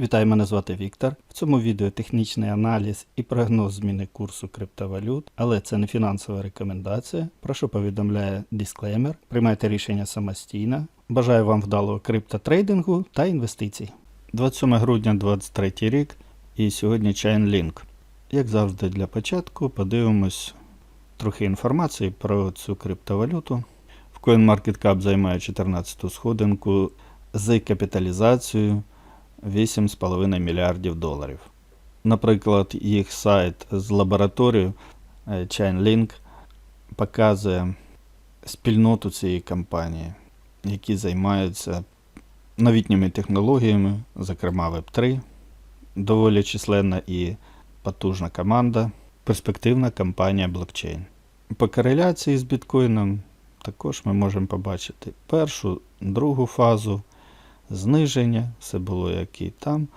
Вітаю, мене звати Віктор. В цьому відео технічний аналіз і прогноз зміни курсу криптовалют, але це не фінансова рекомендація. Прошу повідомляє дисклеймер. Приймайте рішення самостійно. Бажаю вам вдалого криптотрейдингу та інвестицій. 27 грудня 2023 рік і сьогодні Chainlink. Як завжди, для початку подивимось трохи інформації про цю криптовалюту. В CoinMarketCap займає 14-ту сходинку з капіталізацією 8,5 мільярдів доларів. Наприклад, їх сайт з лабораторією е, Chainlink показує спільноту цієї компанії, які займаються новітніми технологіями, зокрема Web3, доволі численна і потужна команда, перспективна компанія блокчейн. По кореляції з біткоїном також ми можемо побачити першу, другу фазу зниження, все було як і там.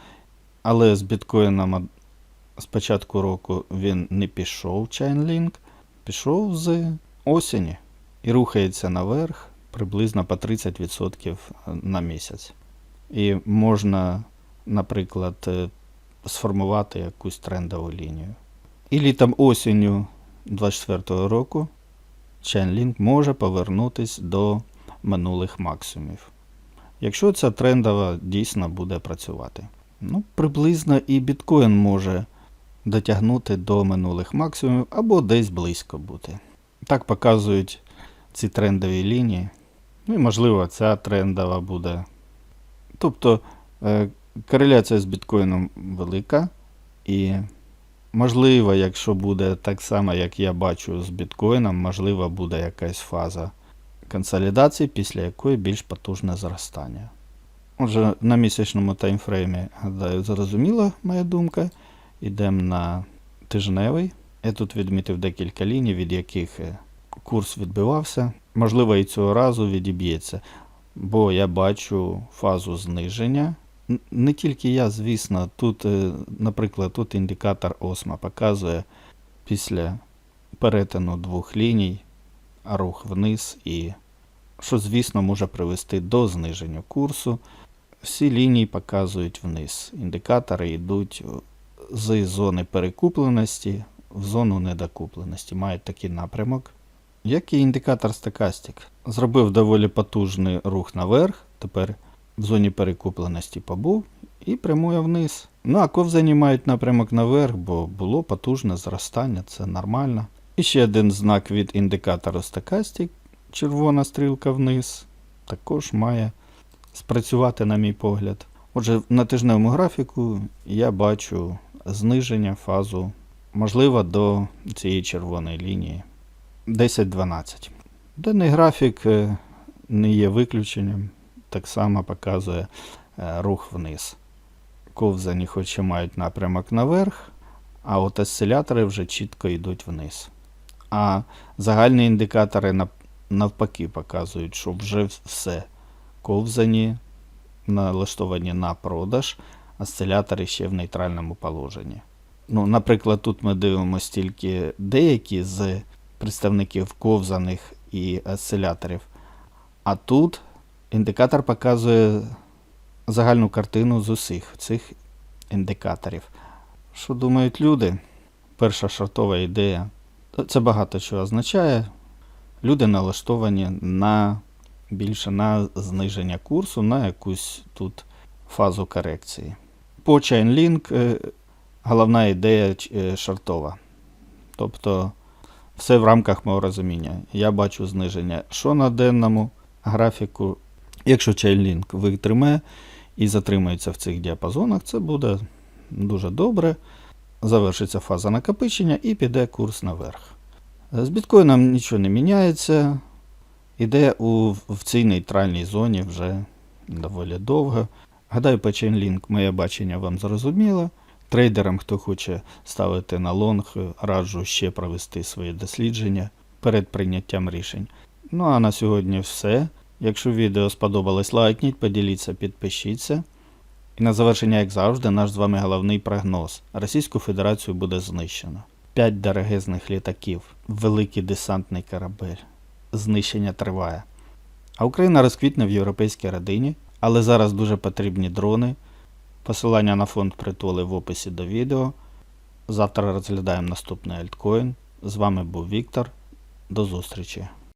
Але з біткоїном з початку року він не пішов Chainlink, пішов з осені і рухається наверх приблизно по 30% на місяць. І можна, наприклад, е, сформувати якусь трендову лінію. І літом осінню 24 року Chainlink може повернутися до минулих максимумів. Якщо ця трендова дійсно буде працювати. Ну, приблизно і біткоін може дотягнути до минулих максимумів або десь близько бути. Так показують ці трендові лінії. Ну і можливо, ця трендова буде. Тобто е, кореляція з біткоїном велика. І можливо, якщо буде так само, як я бачу з біткоїном, можливо, буде якась фаза консолідації, після якої більш потужне зростання. Отже, на місячному таймфреймі, зрозуміла моя думка. Йдемо на тижневий. Я тут відмітив декілька ліній, від яких е, курс відбивався. Можливо, і цього разу відіб'ється, бо я бачу фазу зниження. Не тільки я, звісно, тут, е, наприклад, тут індикатор осма показує після перетину двох ліній рух вниз і що, звісно, може привести до зниження курсу. Всі лінії показують вниз. Індикатори йдуть з зони перекупленості в зону недокупленості. Мають такий напрямок. Як і індикатор стокастик. Зробив доволі потужний рух наверх, тепер в зоні перекупленості побув і прямує вниз. Ну а ковзані мають напрямок наверх, бо було потужне зростання, це нормально. І ще один знак від індикатору стокастик, червона стрілка вниз, також має спрацювати, на мій погляд. Отже, на тижневому графіку я бачу зниження фазу, можливо, до цієї червоної лінії 10-12. Денний графік е, не є виключенням, так само показує е, рух вниз. Ковзані хоч і мають напрямок наверх, а от осцилятори вже чітко йдуть вниз. А загальні індикатори навпаки показують, що вже все ковзані, налаштовані на продаж, осцилятори ще в нейтральному положенні. Ну, наприклад, тут ми дивимося тільки деякі з представників ковзаних і осциляторів. А тут індикатор показує загальну картину з усіх цих індикаторів. Що думають люди? Перша шартова ідея. Це багато що означає. Люди налаштовані на більше на зниження курсу, на якусь тут фазу корекції. По Chainlink е, головна ідея е, шартова. Тобто все в рамках мого розуміння. Я бачу зниження що на денному графіку. Якщо Chainlink витримає і затримається в цих діапазонах, це буде дуже добре. Завершиться фаза накопичення і піде курс наверх. З біткоїном нічого не міняється. Іде у, в цій нейтральній зоні вже доволі довго. Гадаю, по Chainlink моє бачення вам зрозуміло. Трейдерам, хто хоче ставити на лонг, раджу ще провести свої дослідження перед прийняттям рішень. Ну а на сьогодні все. Якщо відео сподобалось, лайкніть, поділіться, підпишіться. І на завершення, як завжди, наш з вами головний прогноз. Російську Федерацію буде знищено. П'ять дорогезних літаків, великий десантний корабель. Знищення триває. А Україна розквітне в європейській родині, але зараз дуже потрібні дрони, Посилання на фонд притули в описі до відео. Завтра розглядаємо наступний альткоін. З вами був Віктор. До зустрічі!